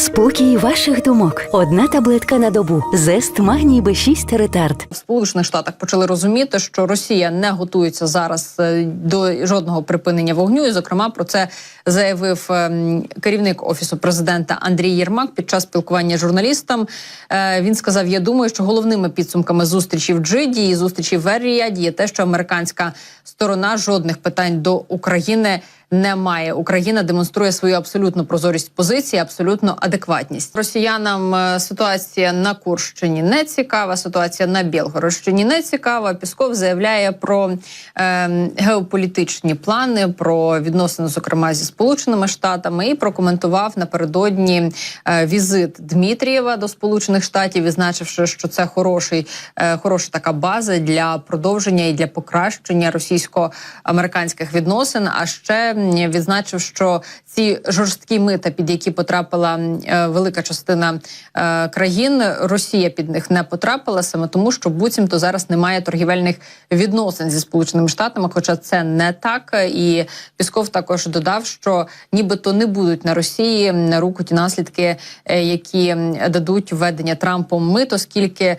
Спокій ваших думок. Одна таблетка на добу. Зест магній Б6 ретард. в Сполучених Штатах почали розуміти, що Росія не готується зараз е, до жодного припинення вогню. І, зокрема, про це заявив ем, керівник офісу президента Андрій Єрмак під час спілкування з журналістам. Е, Він сказав: Я думаю, що головними підсумками зустрічі в Джиді і зустрічі в Ер-Ріаді є те, що американська сторона жодних питань до України. Немає Україна демонструє свою абсолютну прозорість позиції, абсолютну адекватність. Росіянам е, ситуація на Курщині не цікава. Ситуація на Білгородщині не цікава. Пісков заявляє про е, геополітичні плани, про відносини, зокрема зі Сполученими Штатами, і прокоментував напередодні е, візит Дмитрієва до Сполучених Штатів, відзначивши, що це хороший, е, хороша така база для продовження і для покращення російсько-американських відносин. А ще відзначив, що ці жорсткі мита, під які потрапила е, велика частина е, країн, Росія під них не потрапила саме тому, що буцімто зараз немає торгівельних відносин зі сполученими штатами. Хоча це не так. І Пісков також додав, що нібито не будуть на Росії на руку ті наслідки, е, які дадуть введення Трампом мит, оскільки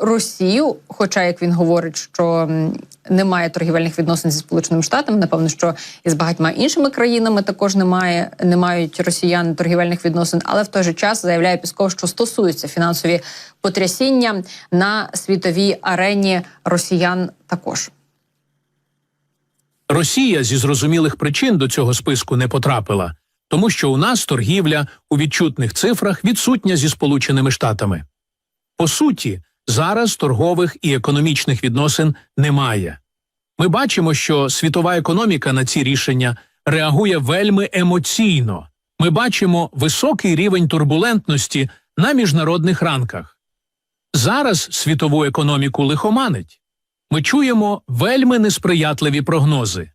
Росію, хоча як він говорить, що немає торгівельних відносин зі сполученими штатами, напевно, що і з багатьма іншими країнами також немає, не мають росіян торгівельних відносин, але в той же час заявляє Пісков, що стосуються фінансові потрясіння на світовій арені росіян також. Росія зі зрозумілих причин до цього списку не потрапила, тому що у нас торгівля у відчутних цифрах відсутня зі Сполученими Штатами. По суті, зараз торгових і економічних відносин немає. Ми бачимо, що світова економіка на ці рішення реагує вельми емоційно. Ми бачимо високий рівень турбулентності на міжнародних ранках. Зараз світову економіку лихоманить. Ми чуємо вельми несприятливі прогнози.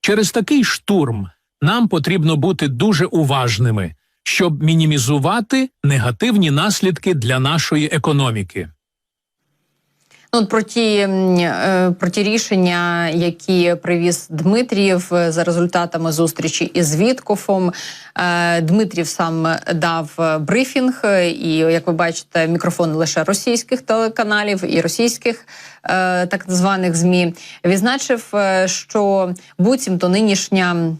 Через такий штурм нам потрібно бути дуже уважними, щоб мінімізувати негативні наслідки для нашої економіки. Ну, про ті, е, про ті рішення, які привіз Дмитрієв е, за результатами зустрічі із Віткофом. Е, Дмитрів сам дав брифінг, і як ви бачите, мікрофон лише російських телеканалів і російських так званих змі. Відзначив, що буцімто нинішня.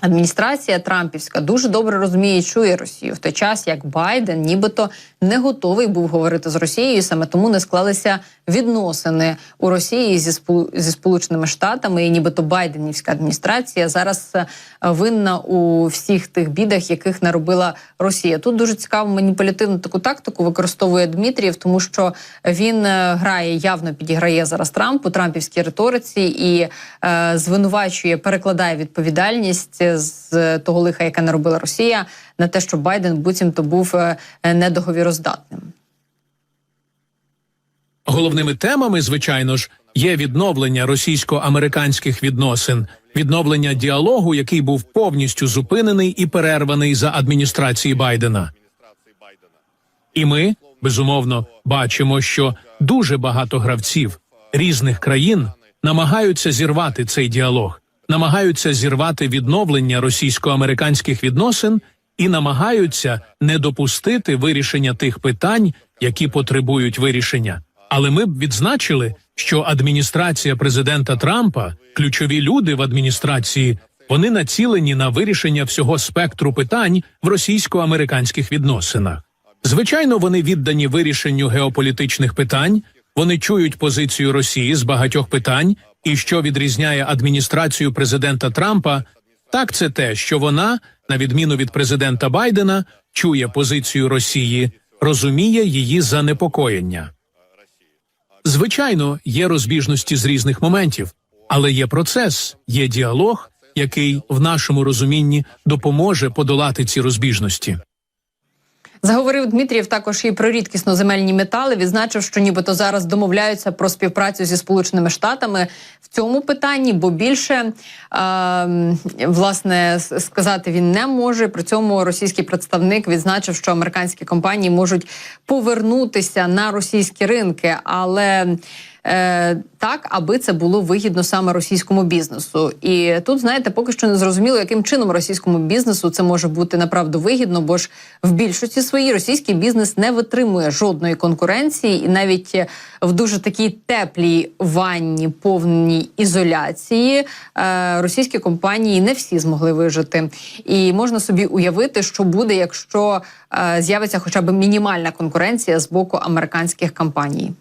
Адміністрація Трампівська дуже добре розуміє, чує Росію в той час, як Байден нібито не готовий був говорити з Росією, саме тому не склалися відносини у Росії зі зі Сполученими Штатами, і нібито Байденівська адміністрація зараз е, винна у всіх тих бідах, яких наробила Росія. Тут дуже цікаву маніпулятивну таку тактику використовує Дмитрієв, тому що він е, грає явно підіграє зараз Трампу, Трампівській риториці і е, звинувачує, перекладає відповідальність з того лиха, яке наробила Росія, на те, що Байден буцімто був е, недоговіроздатним. Головними темами, звичайно ж, є відновлення російсько-американських відносин, відновлення діалогу, який був повністю зупинений і перерваний за адміністрації Байдена. І ми безумовно бачимо, що дуже багато гравців різних країн намагаються зірвати цей діалог, намагаються зірвати відновлення російсько-американських відносин і намагаються не допустити вирішення тих питань, які потребують вирішення. Але ми б відзначили, що адміністрація президента Трампа, ключові люди в адміністрації, вони націлені на вирішення всього спектру питань в російсько-американських відносинах. Звичайно, вони віддані вирішенню геополітичних питань, вони чують позицію Росії з багатьох питань, і що відрізняє адміністрацію президента Трампа, так це те, що вона, на відміну від президента Байдена, чує позицію Росії, розуміє її занепокоєння. Звичайно, є розбіжності з різних моментів, але є процес, є діалог, який в нашому розумінні допоможе подолати ці розбіжності. Заговорив Дмитрієв також і про рідкісно земельні метали. Відзначив, що нібито зараз домовляються про співпрацю зі сполученими штатами в цьому питанні, бо більше е, власне сказати він не може. При цьому російський представник відзначив, що американські компанії можуть повернутися на російські ринки, але е, так, аби це було вигідно саме російському бізнесу. І тут, знаєте, поки що не зрозуміло, яким чином російському бізнесу це може бути направду вигідно, бо ж в більшості своїй російський бізнес не витримує жодної конкуренції, і навіть в дуже такій теплій ванні, повній ізоляції, е, російські компанії не всі змогли вижити. І можна собі уявити, що буде, якщо е, з'явиться хоча б мінімальна конкуренція з боку американських компаній.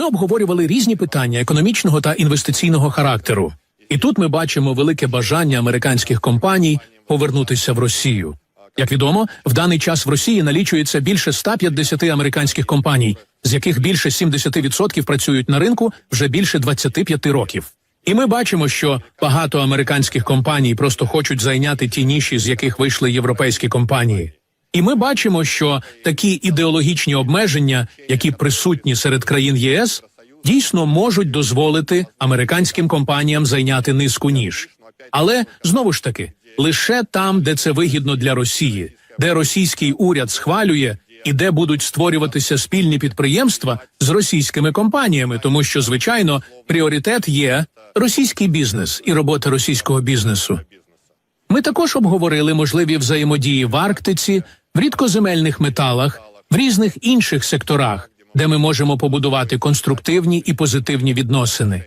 Ми обговорювали різні питання економічного та інвестиційного характеру. І тут ми бачимо велике бажання американських компаній повернутися в Росію. Як відомо, в даний час в Росії налічується більше 150 американських компаній, з яких більше 70% працюють на ринку вже більше 25 років. І ми бачимо, що багато американських компаній просто хочуть зайняти ті ніші, з яких вийшли європейські компанії. І ми бачимо, що такі ідеологічні обмеження, які присутні серед країн ЄС, дійсно можуть дозволити американським компаніям зайняти низку ніж. Але знову ж таки, лише там, де це вигідно для Росії, де російський уряд схвалює і де будуть створюватися спільні підприємства з російськими компаніями, тому що звичайно пріоритет є російський бізнес і робота російського бізнесу. Ми також обговорили можливі взаємодії в Арктиці, в рідкоземельних металах, в різних інших секторах, де ми можемо побудувати конструктивні і позитивні відносини.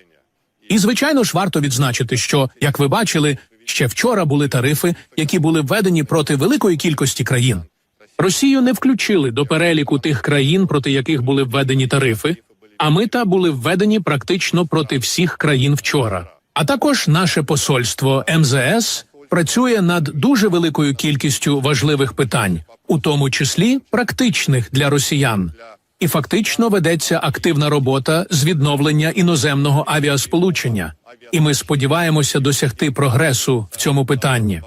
І звичайно ж варто відзначити, що, як ви бачили, ще вчора були тарифи, які були введені проти великої кількості країн. Росію не включили до переліку тих країн, проти яких були введені тарифи, а мита були введені практично проти всіх країн вчора. А також наше посольство МЗС працює над дуже великою кількістю важливих питань, у тому числі практичних для росіян. І фактично ведеться активна робота з відновлення іноземного авіасполучення. І ми сподіваємося досягти прогресу в цьому питанні.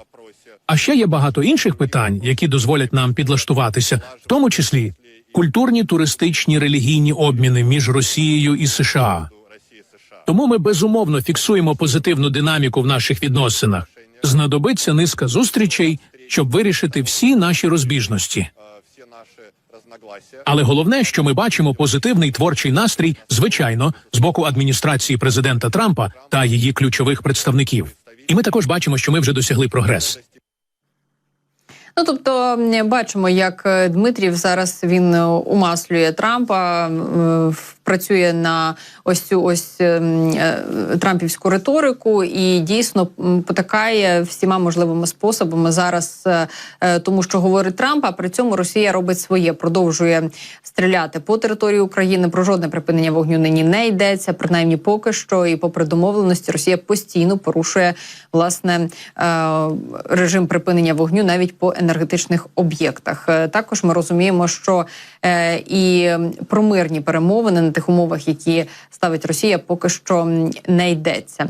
А ще є багато інших питань, які дозволять нам підлаштуватися, в тому числі культурні, туристичні, релігійні обміни між Росією і США. Тому ми безумовно фіксуємо позитивну динаміку в наших відносинах. Знадобиться низка зустрічей, щоб вирішити всі наші розбіжності. Але головне, що ми бачимо позитивний творчий настрій, звичайно, з боку адміністрації президента Трампа та її ключових представників. І ми також бачимо, що ми вже досягли прогрес. Ну тобто бачимо, як е, Дмитрів зараз він е, умаслює Трампа, в- працює на ось цю ось ем, е, трампівську риторику і дійсно потакає всіма можливими способами зараз, е, е, тому що говорить Трамп, а при цьому Росія робить своє, продовжує стріляти по території України. Про жодне припинення вогню нині не йдеться, принаймні поки що. І попри домовленості, Росія постійно порушує власне режим припинення вогню навіть по енергетичних об'єктах. Також ми розуміємо, що і про мирні перемовини тих умовах, які ставить Росія, поки що не йдеться.